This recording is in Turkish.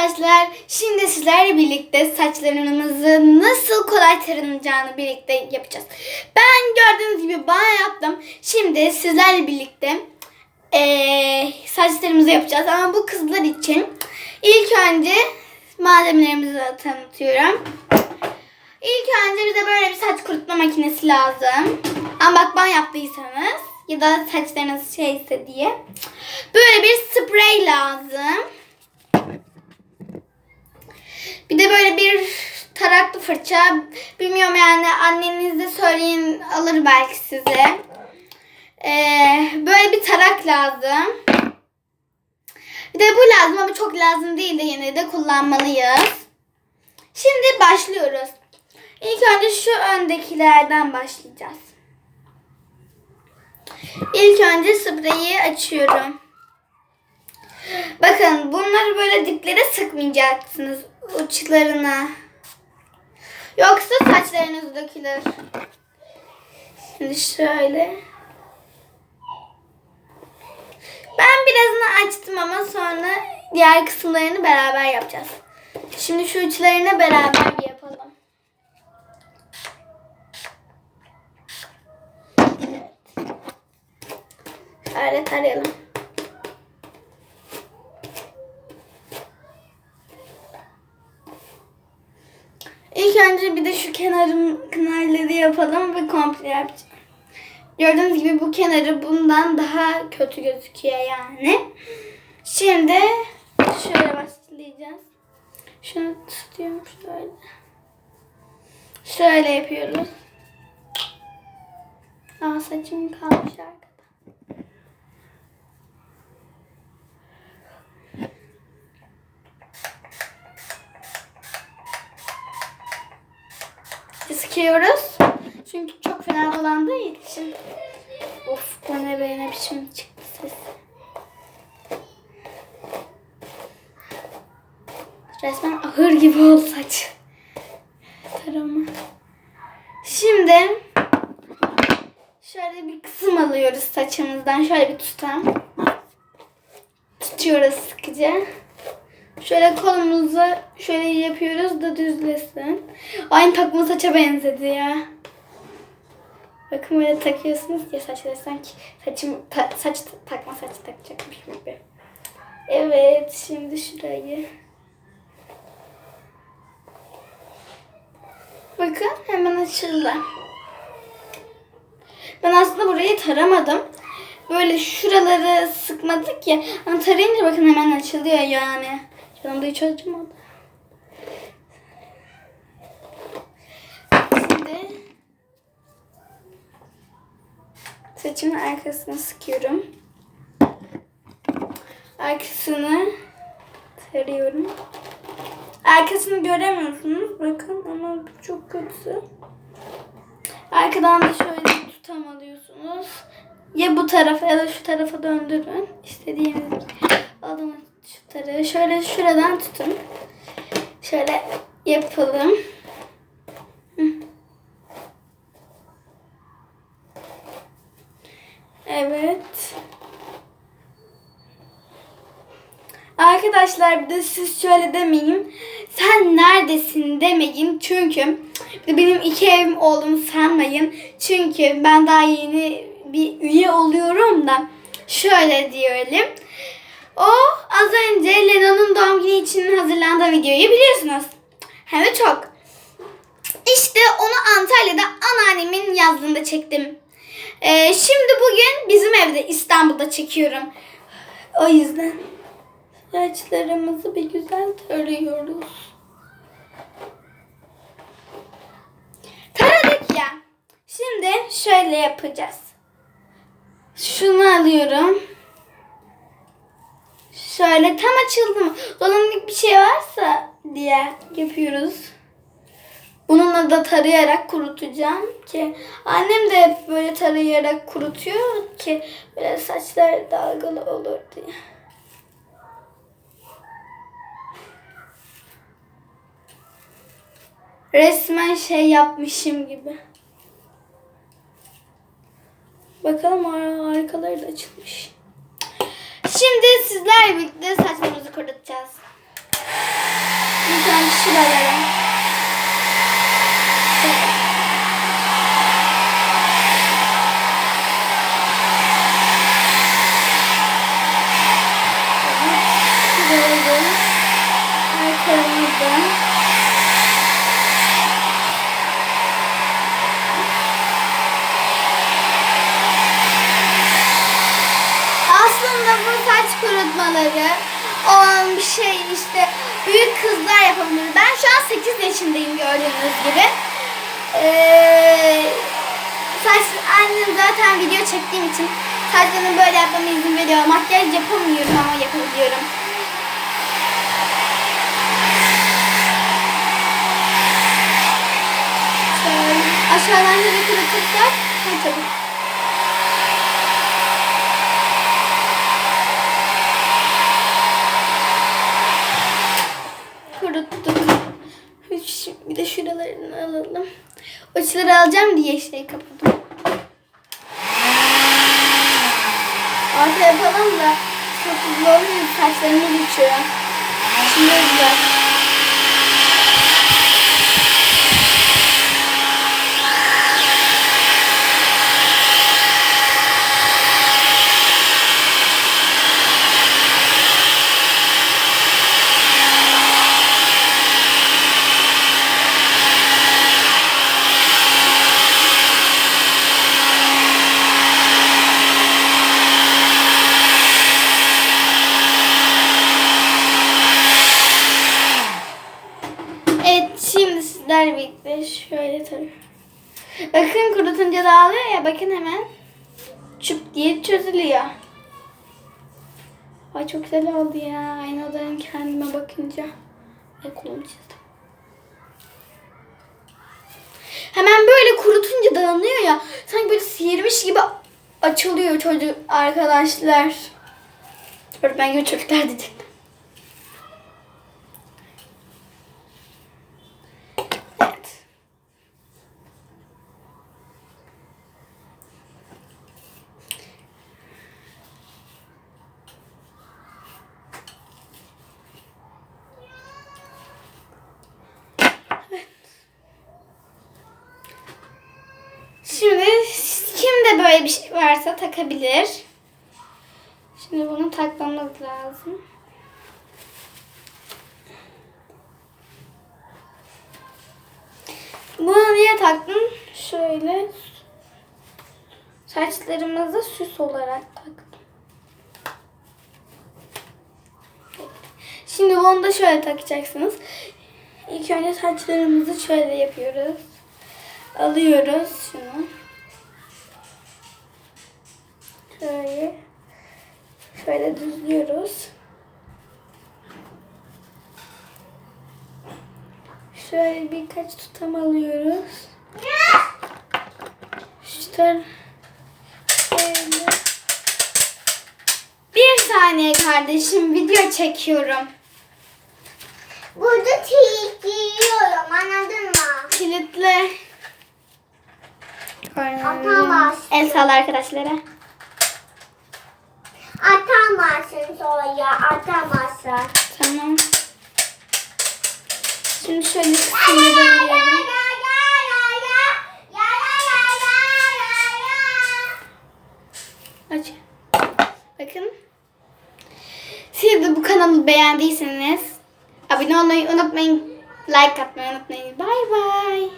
arkadaşlar. Şimdi sizlerle birlikte saçlarımızı nasıl kolay taranacağını birlikte yapacağız. Ben gördüğünüz gibi bana yaptım. Şimdi sizlerle birlikte eee, saçlarımızı yapacağız. Ama bu kızlar için ilk önce malzemelerimizi tanıtıyorum. İlk önce bize böyle bir saç kurutma makinesi lazım. Ama bak ben yaptıysanız ya da saçlarınız şeyse diye. Böyle bir sprey lazım. Bir de böyle bir taraklı fırça. Bilmiyorum yani annenize söyleyin alır belki size. Ee, böyle bir tarak lazım. Bir de bu lazım ama çok lazım değil de yine de kullanmalıyız. Şimdi başlıyoruz. İlk önce şu öndekilerden başlayacağız. İlk önce spreyi açıyorum. Bakın bunları böyle diplere sıkmayacaksınız uçlarına. Yoksa saçlarınız dökülür. Şimdi şöyle. Ben birazını açtım ama sonra diğer kısımlarını beraber yapacağız. Şimdi şu uçlarını beraber bir yapalım. Şöyle tarayalım. İlk önce bir de şu kenarım kenarları yapalım ve komple yapacağım. Gördüğünüz gibi bu kenarı bundan daha kötü gözüküyor yani. Şimdi şöyle başlayacağız. Şunu tutuyorum şöyle. Şöyle yapıyoruz. Aa saçım kalmış arkada. Sıkıyoruz. Çünkü çok fena dolandığı için. Of bu ne be ne biçim çıktı ses. Resmen ahır gibi oldu saç. Tarama. Şimdi şöyle bir kısım alıyoruz saçımızdan. Şöyle bir tutam. Tutuyoruz sıkıca. Şöyle kolumuza şöyle yapıyoruz da düzlesin. Aynı takma saça benzedi ya. Bakın böyle takıyorsunuz ya saçları sanki saçım ta- saç takma saç takacakmış gibi. Evet şimdi şurayı. Bakın hemen açıldı. Ben aslında burayı taramadım. Böyle şuraları sıkmadık ya. Ama tarayınca bakın hemen açılıyor yani. Yanımda hiç acımadı. Şimdi saçımın arkasını sıkıyorum. Arkasını tarıyorum. Arkasını göremiyorsunuz. Bakın ama çok kötü. Arkadan da şöyle tutam alıyorsunuz. Ya bu tarafa ya da şu tarafa döndürün. İstediğiniz gibi. Alın şu. Şöyle şuradan tutun. Şöyle yapalım. Evet. Arkadaşlar bir de siz şöyle demeyin. Sen neredesin demeyin. Çünkü benim iki evim olduğumu sanmayın. Çünkü ben daha yeni bir üye oluyorum da şöyle diyelim. O az önce Lena'nın doğum günü için hazırlandığı videoyu biliyorsunuz. Hem de çok. İşte onu Antalya'da anneannemin yazdığında çektim. Ee, şimdi bugün bizim evde İstanbul'da çekiyorum. O yüzden saçlarımızı bir güzel tarıyoruz. Taradık ya. Şimdi şöyle yapacağız. Şunu alıyorum. Şöyle tam açıldı mı? Dolanık bir şey varsa diye yapıyoruz. Bununla da tarayarak kurutacağım ki annem de hep böyle tarayarak kurutuyor ki böyle saçlar dalgalı olur diye. Resmen şey yapmışım gibi. Bakalım ar- arkaları da açılmış. Şimdi sizlerle birlikte saçlarımızı kurutacağız. şuralara. Böyle. Arkamızda. Aslında bu saç kurutmaları olan bir şey işte büyük kızlar yapabilir. Ben şu an 8 yaşındayım gördüğünüz gibi. Ee, saç annem zaten video çektiğim için saçlarımı böyle yapmama izin veriyor. Makyaj yapamıyorum ama yapabiliyorum. Şöyle aşağıdan şöyle kurutursak ha, tabii. kuruttuk. Şimdi bir de şuralarını alalım. Uçları alacağım diye şey kapadım. Orta yapalım da çok hızlı olmuyor. Saçlarımız uçuyor. Şimdi güzel. Evet şimdi birlikte şöyle tabii. Bakın kurutunca dağılıyor ya bakın hemen çüp diye çözülüyor. Ay çok güzel oldu ya aynadan kendime bakınca. Ay kolumu çizdim. Hemen böyle kurutunca dağılıyor ya. Sanki böyle sıyırmış gibi açılıyor çocuk arkadaşlar. Öğretmen gibi çocuklar diyecektim. Evet. Şimdi kimde böyle bir şey varsa takabilir. Şimdi bunu takmamız lazım. Bunu niye taktım? Şöyle saçlarımızı süs olarak taktım. Şimdi bunu da şöyle takacaksınız. İlk önce saçlarımızı şöyle yapıyoruz. Alıyoruz şunu. Şöyle. Şöyle düzlüyoruz. Şöyle birkaç tutam alıyoruz. Şöyle. Bir saniye kardeşim video çekiyorum. Burada çiğ giyiyorum anladın mı? Kilitle. Atamaz. El salla arkadaşlara. Atamazsın sonra atamazsın. Tamam. Şimdi şöyle sinirleniyorum. Aç. Bakın. Siz de bu kanalı beğendiyseniz abone olmayı unutmayın. Like atmayı unutmayın. Bay